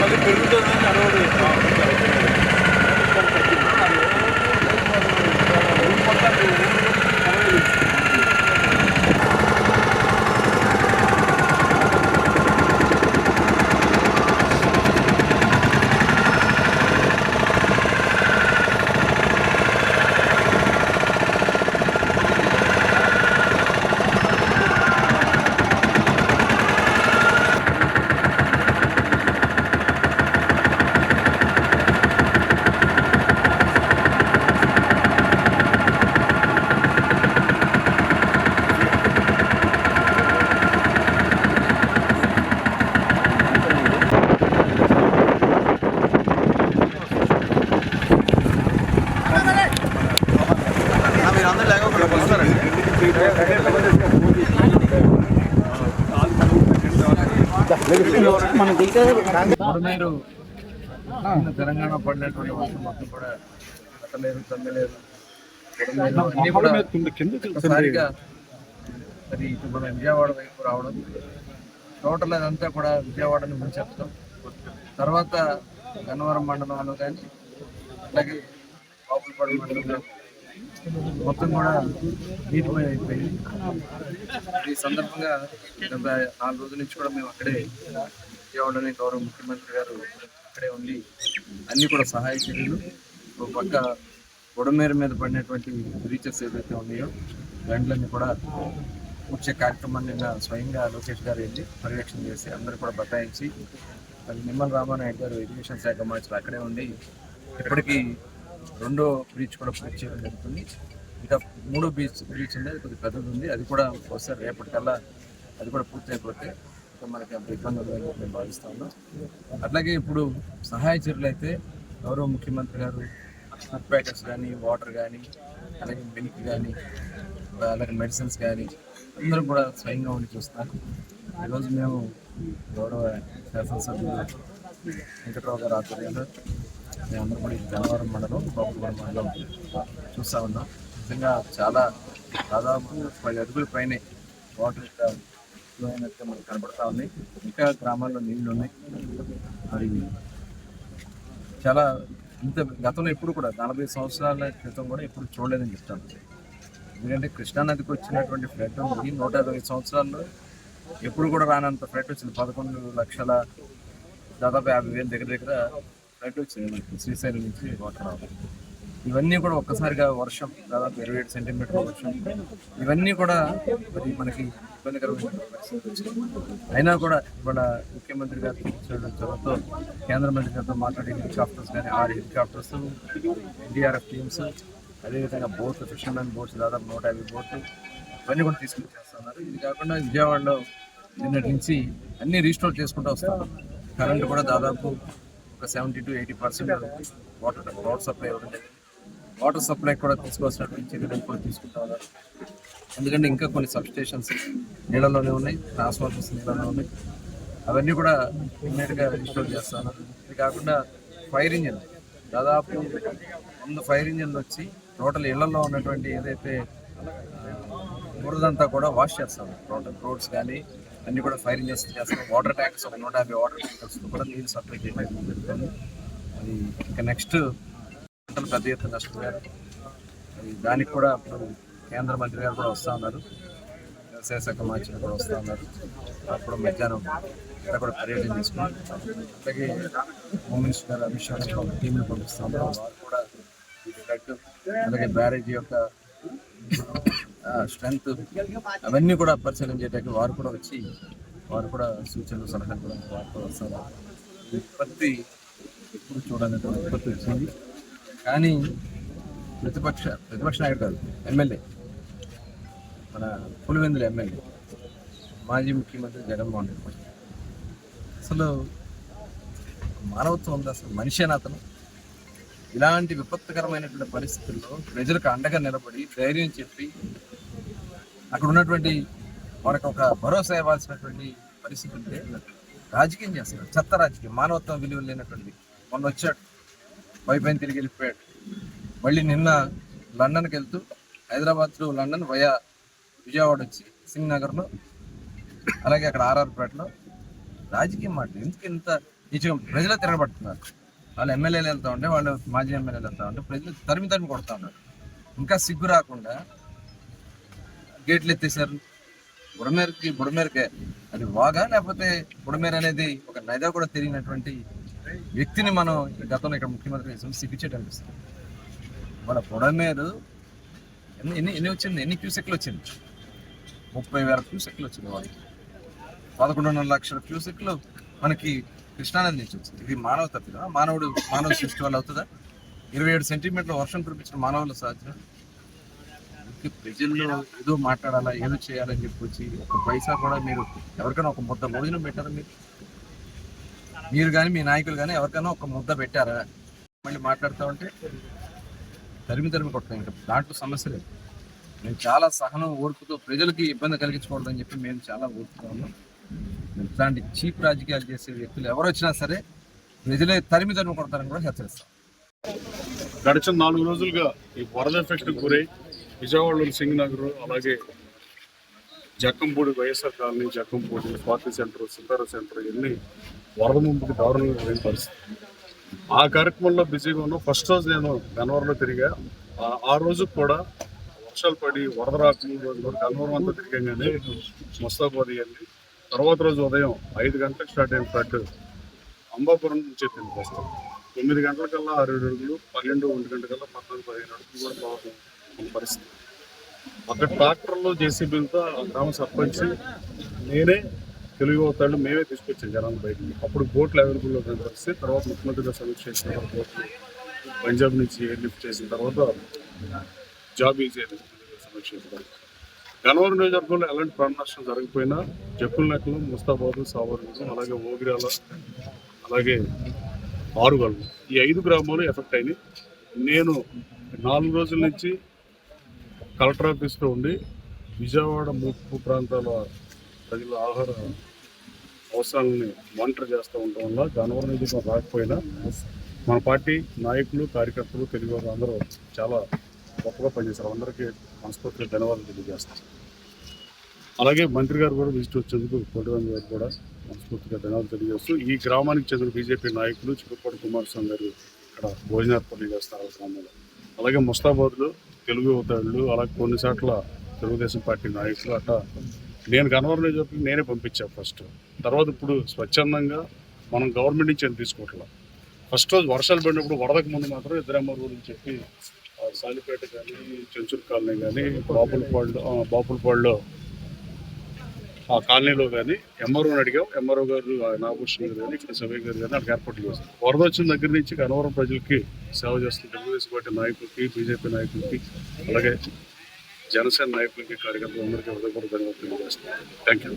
మళ్ళీ పెరుగుతుందని అరవై మీరు అందరూ లేకుండా వస్తారండి కింద తెలంగాణ పడినటువంటి వర్షం మొత్తం కూడా కూడా ఒక్కసారిగా మరి ఇటు మన విజయవాడ వైపు రావడం టోటల్ అదంతా కూడా విజయవాడని ముంచెత్తడం తర్వాత గన్నవరం మండలంలో కానీ అలాగే బాపులపాడు మండలంలో మొత్తం కూడా నీటిమయం అయిపోయింది. ఈ సందర్భంగా గత నాలుగు రోజుల నుంచి కూడా మేము అక్కడే విజయవాడని గౌరవ. ముఖ్యమంత్రి గారు అక్కడే ఉండి అన్ని కూడా సహాయ చర్యలు. ఒక పక్క బుడమేర మీద పడినటువంటి బ్రీచెస్ ఏదైతే ఉన్నాయో దాంట్లన్నీ కూడా వచ్చే కార్యక్రమాన్ని నిన్న స్వయంగా లోకేష్ గారు వెళ్ళి పర్యవేక్షణ చేసి అందరూ కూడా బతాయించి మరి నిమ్మల రామానాయుడు గారు ఎడ్యుకేషన్ శాఖ మార్చులు అక్కడే ఉండి ఇప్పటికీ రెండో బ్రీచ్ కూడా పూర్తి చేయడం జరుగుతుంది. ఇంకా మూడో బీచ్ బ్రీచ్ ఉంది అది కొద్దిగా పెద్దది ఉంది. అది కూడా ఒకసారి రేపటికల్లా అది కూడా పూర్తి అయిపోతే మనకి అంత ఇబ్బంది ఉండదని భావిస్తా ఉన్నాం. అట్లాగే ఇప్పుడు సహాయ చర్యలు అయితే గౌరవ ముఖ్యమంత్రి గారు ఫుడ్ ప్యాకెట్స్ కానీ వాటర్ కానీ అలాగే మిల్క్ కానీ అలాగే మెడిసిన్స్ కానీ అందరూ కూడా స్వయంగా ఉండి చూస్తున్నారు ఈరోజు మేము గౌరవ శాసనసభ్యులు వెంకట్రావు గారు ఆధ్వర్యంలో మేమందరం కూడా ఈ గన్నవరం మండలం కోపవరం మండలం చూస్తూ ఉన్నాం. నిజంగా చాలా దాదాపు పది అడుగుల పైనే వాటర్ అయినట్టుగా మనకు కనబడతా ఉన్నాయి ఇంకా గ్రామాల్లో నీళ్ళు ఉన్నాయి. అది చాలా ఇంత గతంలో ఎప్పుడు కూడా నలభై సంవత్సరాల క్రితం కూడా ఎప్పుడు చూడలేదని చెప్తాను. ఎందుకంటే కృష్ణానదికి వచ్చినటువంటి ఫ్లడ్ ఉంది. నూట ఇరవై సంవత్సరాల్లో ఎప్పుడు కూడా రానంత ఫ్లడ్ వచ్చింది. పదకొండు లక్షల దాదాపు యాభై వేల దగ్గర దగ్గర ఫ్లడ్ వచ్చింది. మనకి శ్రీశైలం నుంచి వాటర్ రావాలి ఇవన్నీ కూడా ఒక్కసారిగా వర్షం దాదాపు ఇరవై ఏడు సెంటీమీటర్ల వర్షం. ఇవన్నీ కూడా మరి మనకి ఇబ్బందికరమైన పరిస్థితి. అయినా కూడా ఇవాళ ముఖ్యమంత్రి గారు చొరవతో కేంద్ర మంత్రి గారితో మాట్లాడి హెలికాప్టర్స్ కానీ ఆరు హెలికాప్టర్స్ ఎన్డీఆర్ఎఫ్ టీమ్స్ అదేవిధంగా బోట్లు ఫిషర్మెన్ బోట్స్ దాదాపు నూట యాభై బోట్లు ఇవన్నీ కూడా తీసుకుని చేస్తున్నారు. ఇది కాకుండా విజయవాడలో నిన్నటి నుంచి అన్ని రీస్టోర్ చేసుకుంటూ వస్తాం కరెంట్ కూడా దాదాపు ఒక seventy to eighty percent water water supply ఇవ్వడం జరిగింది. వాటర్ సప్లై కూడా తీసుకొచ్చినటువంటి చర్యలు కూడా తీసుకుంటా ఉన్నారు ఎందుకంటే ఇంకా కొన్ని సబ్స్టేషన్స్ నీళ్ళలోనే ఉన్నాయి ట్రాన్స్ఫార్మర్స్ నీళ్ళలో ఉన్నాయి. అవన్నీ కూడా ఇమ్మీడియట్గా రిస్టోర్ చేస్తాను. ఇది కాకుండా ఫైర్ ఇంజిన్ దాదాపు వంద ఫైర్ ఇంజిన్లు వచ్చి టోటల్ ఇళ్ళలో ఉన్నటువంటి ఏదైతే బురదంతా కూడా వాష్ చేస్తాం టోటల్ రోడ్స్ కానీ అన్ని కూడా ఫైర్ ఇంజిన్స్ చేస్తాం వాటర్ ట్యాంక్స్ ఒక నూట యాభై వాటర్ ట్యాంకర్స్ కూడా నీళ్ళు సప్లై చేయడం జరుగుతుంది. అది ఇంకా నెక్స్ట్ పంటలు పెద్ద ఎత్తున నష్టపోయారు దానికి కూడా ఇప్పుడు కేంద్ర మంత్రి గారు కూడా వస్తూ ఉన్నారు. వ్యవసాయ శాఖ మంత్రి కూడా వస్తూ ఉన్నారు. అప్పుడు మధ్యాహ్నం ఇక్కడ కూడా పర్యటన చేసుకున్నాం అలాగే హోమ్ మినిస్టర్ గారు అమిత్ షా గారు టీంని పంపిస్తూ ఉన్నారు. వారు కూడా అలాగే బ్యారేజ్ యొక్క స్ట్రెంగ్త్ అవన్నీ కూడా పరిశీలన చేయడానికి వారు కూడా వచ్చి వారు కూడా సూచనలు సలహాలు కూడా వారు కూడా వస్తారు ఉత్పత్తి ఇప్పుడు చూడాలంటే ఉత్పత్తి వచ్చింది. కానీ ప్రతిపక్ష ప్రతిపక్ష నాయకుడు కాదు ఎమ్మెల్యే. మన పులివెందుల ఎమ్మెల్యే మాజీ ముఖ్యమంత్రి జగన్మోహన్ రెడ్డి అసలు మానవత్వం ఉంది అసలు మనిషి అతను. ఇలాంటి విపత్కరమైనటువంటి పరిస్థితుల్లో ప్రజలకు అండగా నిలబడి ధైర్యం చెప్పి అక్కడ ఉన్నటువంటి మనకు ఒక భరోసా ఇవ్వాల్సినటువంటి పరిస్థితి ఉంటే రాజకీయం చేస్తున్నాడు చెత్త రాజకీయం మానవత్వం విలువ లేనటువంటి మొన్న వచ్చాడు. వైపైన తిరిగి వెళ్ళిపోయాడు. మళ్ళీ నిన్న లండన్కి వెళ్తూ Hyderabad to London via Vijayawada వచ్చి సింగ్ నగర్లో అలాగే అక్కడ ఆర్ఆర్పేటలో రాజకీయం రాజకీయ మాట ఎందుకు ఇంత నిజం ప్రజలు తిరగబడుతున్నారు? వాళ్ళు ఎమ్మెల్యేలు వెళ్తా ఉంటే వాళ్ళు మాజీ ఎమ్మెల్యేలు వెళ్తా ఉంటే ప్రజలు తరిమి తరిమి కొడుతూ ఉన్నారు. ఇంకా సిగ్గు రాకుండా గేట్లు ఎత్తేసారు బుడమేరకి బుడమేరకే. అది వాగా లేకపోతే బుడమేర అనేది ఒక నైదా కూడా తెలియనటువంటి వ్యక్తిని మనం గతంలో ఇక్కడ ముఖ్యమంత్రి చేసాం అనిపిస్తుంది మన బుడమేరు ఎన్ని ఎన్ని ఎన్ని వచ్చింది? ఎన్ని క్యూసెక్లు వచ్చింది? ముప్పై వేల క్యూసెక్లు వచ్చింది వాళ్ళకి. పదకొండున్నర లక్షల క్యూసెక్లు మనకి కృష్ణానది నుంచి వచ్చింది ఇది మానవ తప్పిదా మానవుడు మానవ సృష్టి వల్ల అవుతుందా? ఇరవై ఏడు సెంటీమీటర్ల వర్షం కురిపించిన మానవుల సాధ్యం ప్రజల్లో ఏదో మాట్లాడాలా ఏదో చేయాలని చెప్పొచ్చి ఒక పైసా కూడా మీరు ఎవరికైనా ఒక ముద్ద భోజనం పెట్టారా మీరు? మీరు కానీ మీ నాయకులు కానీ ఎవరికైనా ఒక ముద్ద పెట్టారా? మళ్ళీ మాట్లాడుతూ ఉంటే తరిమి తరిమి కొట్టడం ఇంకా. దాంట్లో సమస్య లేదు. మేము చాలా సహనం ఓర్పుతో ప్రజలకి ఇబ్బంది కలిగించకూడదని చెప్పి మేము చాలా ఓర్పుగా ఉన్నాం. ఇట్లాంటి చీప్ రాజకీయాలు చేసే వ్యక్తులు ఎవరు వచ్చినా సరే ప్రజలే తరిమి తరిమి కొడతారని కూడా హెచ్చరిస్తాం. గడిచిన నాలుగు రోజులుగా ఈ వరద ఎఫెక్ట్ గురై విజయవాడలోని సింగ్ నగర్ అలాగే Jakkampudi YSR colony Jakkampudi Swathi centre Sundara centre ఇవన్నీ వరద ముంపుకి దారుణంగా పోయిన పరిస్థితి. ఆ కార్యక్రమంలో బిజీగా ఉన్నాం ఫస్ట్ రోజు నేను గన్నవరంలో తిరిగా ఆ- రోజు కూడా వర్షాలు పడి వరద రాకుండా రోజు కూడా గన్నవరం అంతా తిరిగానే ముస్తాబాద్ ఇవన్నీ తర్వాత రోజు ఉదయం ఐదు గంటలకు స్టార్ట్ అయిన ఫ్లడ్. అంబాపురం నుంచి ఎత్తింది ప్రస్తుతం తొమ్మిది గంటలకల్లా ఆరు అడుగులు పన్నెండు ఒంటి గంటకల్లా పద్నాలుగు పదిహేను అడుగులు కూడా బాగుంది పరిస్థితి. అక్కడ ట్రాక్టర్లో జేసీబీలతో ఆ గ్రామ సర్పంచ్ నేనే తెలుగు అవుతాడు మేమే తీసుకొచ్చాం జనాలు బయటికి. అప్పుడు బోట్లు అవైలబుల్లో కనిపిస్తే తర్వాత ముఖ్యమంత్రిగా సమీక్ష చేసిన బోట్లు పంజాబ్ నుంచి ఎయిర్ లిఫ్ట్ చేసిన తర్వాత జాబ్ ఈజీ ముఖ్యమంత్రిగా సమీక్ష చేసిన గన్నవరం నియోజకవర్గంలో ఎలాంటి ప్రాణ నష్టం జరగకపోయినా జక్కుల నెక్కలు ముస్తాబాదు సావర్గం అలాగే ఓగిరాల అలాగే ఆరుగల్లు ఈ ఐదు గ్రామాలు ఎఫెక్ట్ అయినాయి. నేను నాలుగు రోజుల నుంచి కలెక్టర్ ఆఫీస్లో ఉండి విజయవాడ ముప్పు ప్రాంతాల ప్రజల ఆహార అవసరాలని మానిటర్ చేస్తూ ఉండటం వల్ల దానివల్ల నిధులు రాకపోయినా మన పార్టీ నాయకులు కార్యకర్తలు తెలుగు వారు అందరూ చాలా గొప్పగా పనిచేశారు. అందరికీ మనస్ఫూర్తిగా ధన్యవాదాలు తెలియజేస్తారు అలాగే మంత్రి గారు కూడా విజిట్ వచ్చేందుకు కోటిరామ్ గారు కూడా మనస్ఫూర్తిగా ధన్యవాదాలు తెలియజేస్తూ ఈ గ్రామానికి చెందిన బీజేపీ నాయకులు చిరుపూడి కుమారస్వామి గారు ఇక్కడ భోజనార్పణలు చేస్తారు ఆ గ్రామంలో. అలాగే ముస్తాబాద్లో తెలుగు యువతాళ్ళు అలాగే కొన్ని చోట్ల తెలుగుదేశం పార్టీ నాయకులు అట్లా నేను కనవరం చెప్పి నేనే పంపించాను ఫస్ట్. తర్వాత ఇప్పుడు స్వచ్ఛందంగా మనం గవర్నమెంట్ నుంచి అని తీసుకోవట్లేదు. ఫస్ట్ రోజు వర్షాలు పడినప్పుడు వరదకు ముందు మాత్రం ఇద్దరమ్మ గురించి చెప్పి ఆ, సాలిపేట కానీ చెంచూరు కాలనీ కానీ బాపులపాడులో ఆ, బాపులపాడులో ఆ కాలనీలో కానీ ఎంఆర్ఓని అడిగాం. ఎంఆర్ఓ గారు ఆ, నాగభూషణ్ గారు కానీ ఇక్కడ సభ్య గారు కానీ అక్కడ ఏర్పాట్లు చేస్తారు వరద వచ్చిన దగ్గర నుంచి కనవరం ప్రజలకి సేవ చేస్తున్న తెలుగుదేశం పార్టీ నాయకులకి బీజేపీ నాయకులకి అలాగే జనసేన నాయకులకి కార్యకర్తలందరికీ హృదయపూర్వకంగా ధన్యవాదాలు. తెలియజేస్తాను థ్యాంక్ యూ